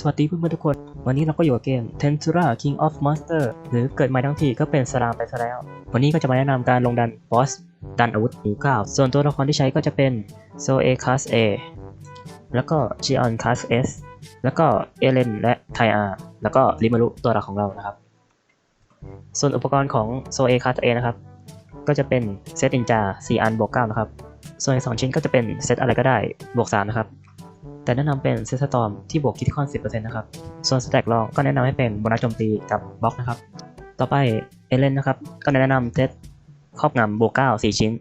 สวัสดีเพื่อนๆทุกคน วันนี้เราก็อยู่กับเกม Tentura King of Monster หรือเกิดใหม่ทั้งทีก็เป็นสลามไปซะแล้ว วันนี้ก็จะมาแนะนำการลงดันบอส ดันอาวุธหมู่เก้าส่วนตัวละครที่ใช้ก็จะเป็น s o a Class A แล้วก็ Gion Class S แล้วก็เอเลนและไทอาแล้วก็ริมารุตัวหลักของเรานะครับ ส่วนอุปกรณ์ของ s o a Class A นะครับ ก็จะเป็นเซตอินจา4อันบวก9นะครับ ส่วนอีกสองชิ้นก็จะเป็นเซตอะไรก็ได้บวก3นะครับ แต่แนะนำเป็นเซตสตอมที่บวกคิดคอน10%นะครับ ส่วนสแต็กลองก็แนะนำให้เป็นโบนัสโจมตีกับบล็อกนะครับ ต่อไปเอเลนนะครับ ก็แนะนำเซตครอบงำบวก9 4 ชิ้น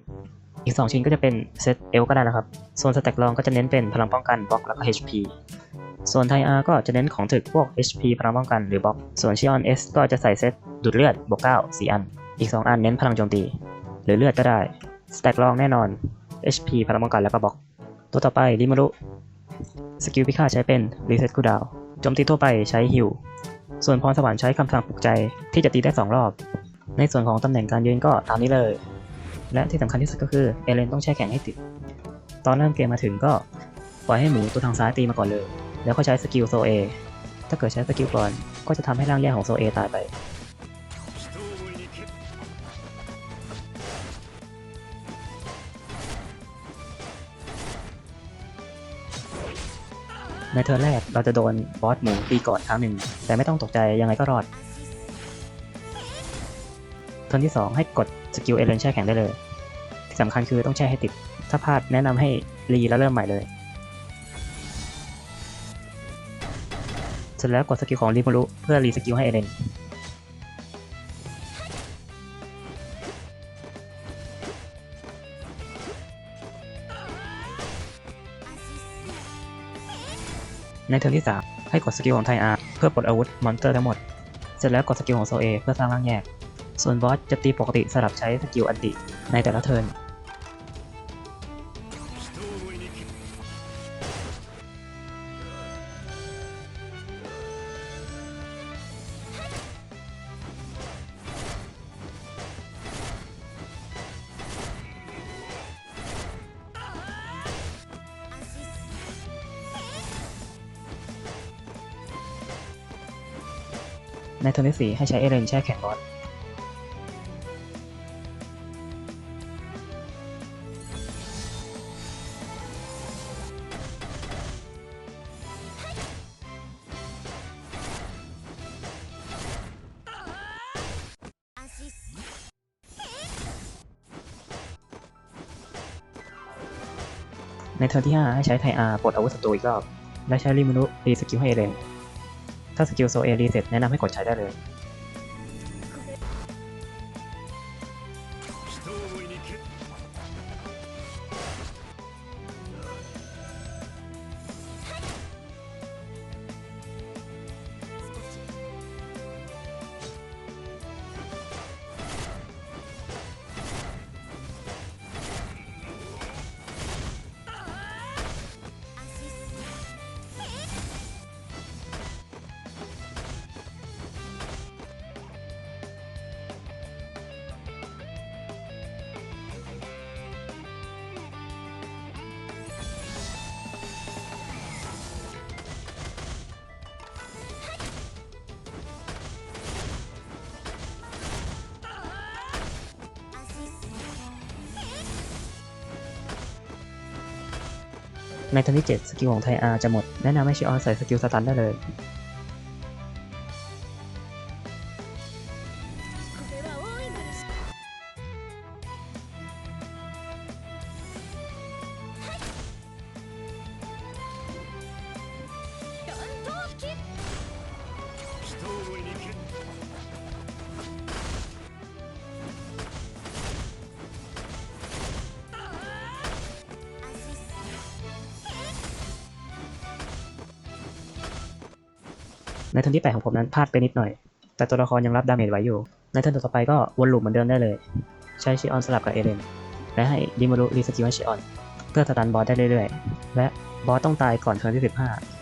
อีก 2 ชิ้นก็จะเป็นเซตเอลก็ได้นะครับ ส่วนสแต็กลองก็จะเน้นเป็นพลังป้องกันบล็อกแล้วก็ HP ส่วนไทอาร์ก็จะเน้นของถึกพวก HP พลังป้องกันหรือบล็อก ส่วนชิออน S ก็จะใส่เซตดูดเลือดบวก9 4 อัน อีก 2 อันเน้นพลังโจมตี หรือเลือดก็ได้สแต็กลองแน่นอน HP พลังป้องกันแล้วก็บล็อก ตัวต่อไปริมารุ สกิลพิฆาตใช้เป็น Reset Cooldown โจมตีทั่วไปใช้ฮิวส่วนพรสวรรค์ใช้คำสั่งปลุกใจที่จะตีได้ 2 รอบ ในส่วนของตำแหน่งการยืนก็ตามนี้เลย และที่สำคัญที่สุดก็คือเอเลนต้องแช่แข็งให้ติด ตอนเริ่มเกมมาถึงก็ปล่อยให้หมูตัวทางซ้ายตีมาก่อนเลย แล้วก็ใช้สกิลโซเอถ้าเกิดใช้สกิลก่อนก็จะทำให้ร่างแยกของโซเอตายไป ในเทิร์นแรกเราจะโดนบอสหมูตีก่อนครั้งหนึ่ง แต่ไม่ต้องตกใจยังไงก็รอด เทิร์นที่ 2 ให้กดสกิลเอเลนแช่แข็งได้เลย ที่สำคัญคือต้องแช่ให้ติด ถ้าพลาดแนะนำให้รีแล้วเริ่มใหม่เลย เสร็จแล้วกดสกิลของรีมารุเพื่อรีสกิลให้เอเลน ในเทิร์นที่ 3 ให้กดสกิลของไทอาร์เพื่อปลดอาวุธมอนสเตอร์ทั้งหมด เสร็จแล้วกดสกิลของโซเอเพื่อสร้างร่างแยก ส่วนบอสจะตีปกติสลับใช้สกิลอันติในแต่ละเทิร์น ในเทิร์นที่4ให้ใช้เอเลนแช่แข็งบอสในเทิร์นที่ 5 ให้ใช้ไทอาร์ปลดอาวุธศัตรูอีกรอบ และใช้ริมูนุรีสกิลให้เอเลน ถ้าสกิลโซเอรีเสร็จแนะนำให้กดใช้ได้เลย ในเทันที่ 7 สกิลของไทอาร์จะหมด แนะนำให้ชิออนใส่สกิลสตันได้เลย ในเทิร์นที่8ของผมนั้นพลาดไปนิดหน่อย แต่ตัวละครยังรับดาเมจไหวอยู่ ในเทิร์นต่อไปก็วนลูปเหมือนเดิมได้เลย ใช้ชิออนสลับกับเอเลนและให้ดิมารุรีสกิลให้ชิออน เพื่อสตันบอสได้เรื่อยๆ และบอสต้องตายก่อนเทิร์นที่ 15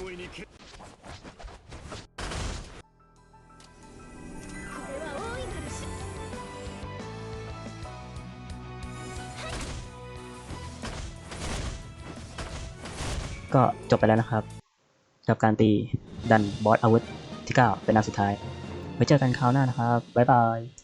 思いにけこれは大いなるし ก็จบไปแล้วนะครับกับการตีดันบอสอาวุธที่ 9 เป็นอันสุดท้าย ไว้เจอกันคราวหน้านะครับ บ๊ายบาย